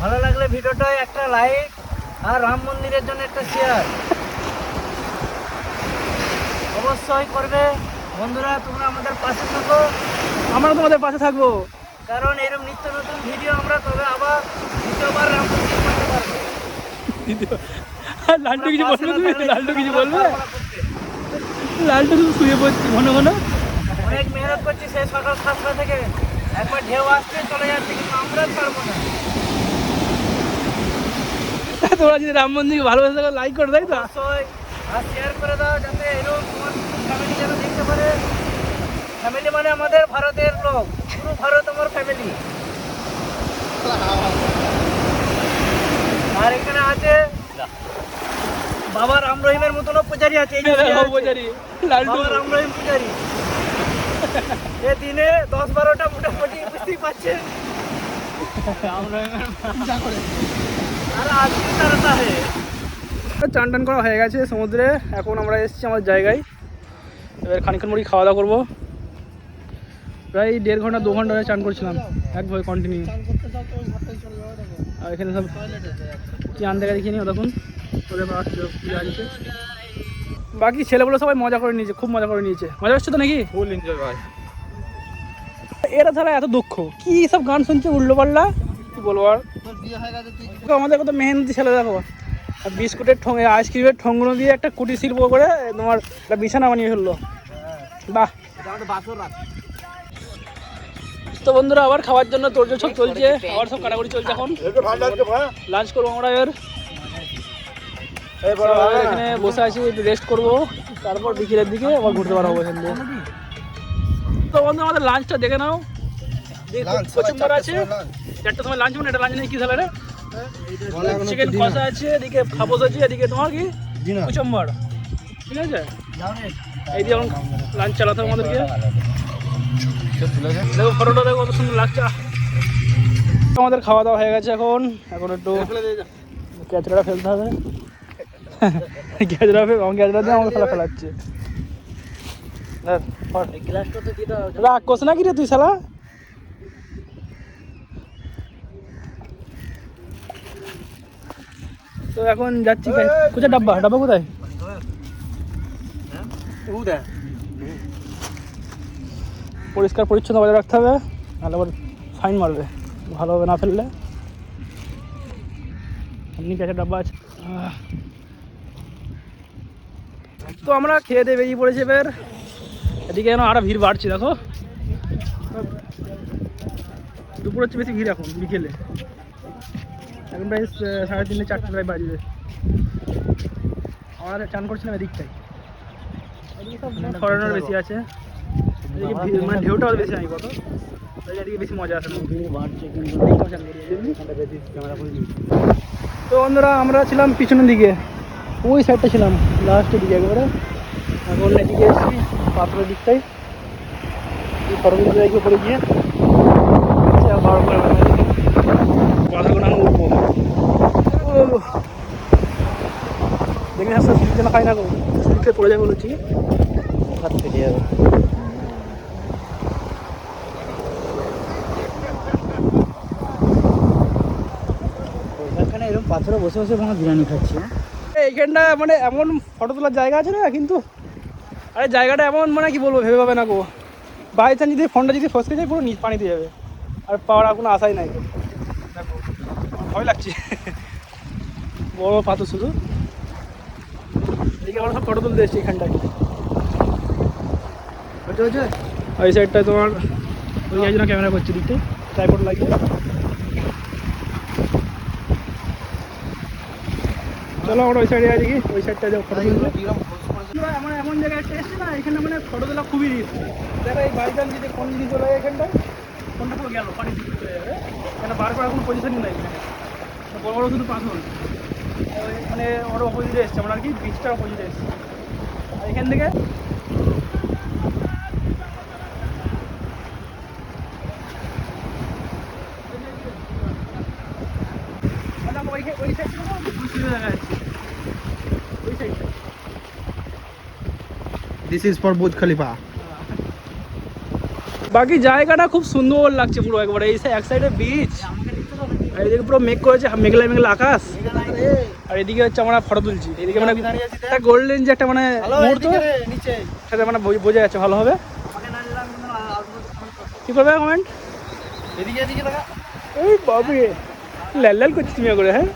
ভালো লাগলে ভিডিওটায় একটা লাইক আর রাম মন্দিরের জন্য একটা শেয়ার অবশ্যই করবে। বন্ধুরা তোমরা আমাদের পাশে থাকো। আমরা তোমাদের পাশে থাকব। কারণ এরকম নিত্য নতুন ভিডিও আমরা তবে আবার দ্বিতীয়বার রাম মন্দির করতে পারব। লাল্টু কিছু বলবে তুমি? লাল্টু কিছু বলবে। লাল্টু তুমি শুয়ে পড়ছি ঘন ঘন অনেক মেহনত করছি সেই সকাল সাতটা থেকে। একবার ঢেউ আসছে চলে যাচ্ছে কিন্তু আমরা ছাড়বো না। তোমরা যদি রাম মন্দির ভালোবাসে লাইক করে তাই তো? আর শেয়ার করে দাও যাতে এরকম তোমার ফ্যামিলি যেন দেখতে পারে। ফ্যামিলি মানে আমাদের ভারতের লোক। পুরো ভারত আমার ফ্যামিলি আর এখানে আছে বাবা রাম রহিমের মতনও পূজারি আছে এই যে যে আছে। বোঝারি লাল্টু বাবা রাম রহিম পূজারি। এ দিনে দশ বারোটা মোটামুটি বুঝতেই পারছেন। আর আজকে তারা হে। চান টান করা হয়ে গেছে সমুদ্রে এখন আমরা এসেছি আমার জায়গায়। এবার খানিক্ষণ মুড়ি খাওয়া দাওয়া করব। প্রায় দেড় ঘণ্টা দু ঘণ্টা ধরে চান করছিলাম। একভাবে কন্টিনিউ আর এখানে সব কি আনতে গেছে দেখিনি। তখন ওদের বাকি ছেলেগুলো সবাই মজা করে নিয়েছে খুব মজা করে নিয়েছে। মজা হচ্ছে তো নাকি? ফুল এনজয় ভাই। এরা তাহলে এত দুঃখ। কি সব গান শুনছে উল্টো পাল্লা কি বলব আর? আমাদের কত মেহেন্দি ছেলে দেখো। আর বিস্কুটের ঠোঙে আইসক্রিমের ঠোঙগুলো দিয়ে একটা কুটির শিল্প করে তোমার একটা বিছানা বানিয়ে ফেলল। বাহ। তো বন্ধুরা আবার খাওয়ার জন্য তোর সব চলছে আবার সব কাটাকুটি চলছে এখন। লাঞ্চ করব আমরা এবার। এখানে বসে আছি একটু রেস্ট করব। তারপর বিকেলের দিকে আবার ঘুরতে পারব এখান দিয়ে। তো বন্ধু আমাদের লাঞ্চটা দেখে নাও। কচুম্বর আছে। চারটার সময় লাঞ্চ মানে এটা লাঞ্চ নেই কি তাহলে চিকেন কষা আছে এদিকে খাবোস আছে এদিকে তোমার কি? কুচম্বর। ঠিক আছে? এই দিয়ে এখন লাঞ্চ চালাতে আমাদেরকে। দেখো ফটোটা দেখো কত সুন্দর লাগছে। আমাদের খাওয়া দাওয়া হয়ে গেছে এখন। এখন একটু ক্যাচড়াটা ফেলতে হবে। ক্যাচড়া ফেল ক্যাচড়া দিয়ে আমাকে ফেলা ফেলাচ্ছে। রাগ করছে নাকি রে তুই শালা? তো এখন যাচ্ছি কে- কোথায়? ডাব্বা ডাব্বা কোথায়? পরিষ্কার পরিচ্ছন্ন বজায় রাখতে হবে নাহলে আবার ফাইন মারবে। ভালোভাবে না ফেললে। এমনি কাছে ডাব্বা আছে। তো আমরা খেয়ে দিয়ে বেরিয়ে পড়েছি এবার। এদিকে যেন আরও ভিড় বাড়ছে দেখো। দুপুর হচ্ছে বেশি ভিড় এখন বিকেলে। এখন প্রায় সাড়ে তিনটে চারটে প্রায় বাজবে। আমরা চান করছিলাম এদিকটাই ফরেনার বেশি আছে। মানে ঢেউটাও বেশি নাই কত? বেশি মজা আসে? তো বন্ধুরা, আমরা ছিলাম পিছনের দিকে। ওই সাইডটা ছিলাম লাস্টের দিকে একবারে। এখন এদিকে এসেছি, পাথরের দিকটাই সরকারি জায়গায় পড়ে গিয়ে। ভালো করে পাথরগুলো আমি খাই না গো স্লিপে পড়ে যাবে বলেছি। হাত ফেটে যাবে এখানে এরকম পাথরে বসে বসে কোনো বিরিয়ানি খাচ্ছি? এইখানটা মানে এমন ফটো তোলার জায়গা আছে না কিন্তু? আরে জায়গাটা এমন মানে কি বলব, ভেবে পাবে না গো। বাই চান্স যদি ফোনটা যদি ফসকে যায়, পুরো নিচ পানিতে যাবে। আর পাওয়ার কোনো আশাই নাই। দেখো, ভয় লাগছে। বড় পাথর শুধু। এদিকে আমরা সব ফটো তুলতে এসেছি এখানটায় ওই সাইডটায় তোমার, ওই ক্যামেরা করছে দিকটা ট্রাইপড লাগিয়ে। চলো আমরা ওই সাইডে দেখি ওই সাইডটা যাও ফটো তুলবো আমার এমন জায়গায় একটা এসছে না, এখানে মানে ফটো তোলা খুবই রিস্ক দেখো এই বাড়িটা যদি কোন দিকে চলে যায় এখানটায় কোনটা পুরো গেল? পানি দিকে চলে যাবে। এখানে বার করার কোনো পজিশনই নাই বড় বড় শুধু পাথর। মানে ওর অপোজিটে এসছে, আমরা আর কি বিচটার অপোজিটে এসছে। এখান থেকে ওই ওই সাইড দেখা যাচ্ছে ওই সাইডটা দিস ইজ ফর খলিফা বাকি জায়গাটা খুব সুন্দর লাগছে পুরো একবারে এই এক সাইডে বিচ আর এদিকে পুরো মেঘ করেছে মেঘলা মেঘলা আকাশ। আর এদিকে হচ্ছে আমরা ফটো তুলছি। এদিকে মানে একটা গোল্ডেন যে একটা মানে মুহূর্ত। নিচে। সেটা মানে বোঝ- বোঝা যাচ্ছে ভালো হবে। কি করবে কমেন্ট এদিকে এদিকে এই বাবু লাল লাল করছি তুমি করে হ্যাঁ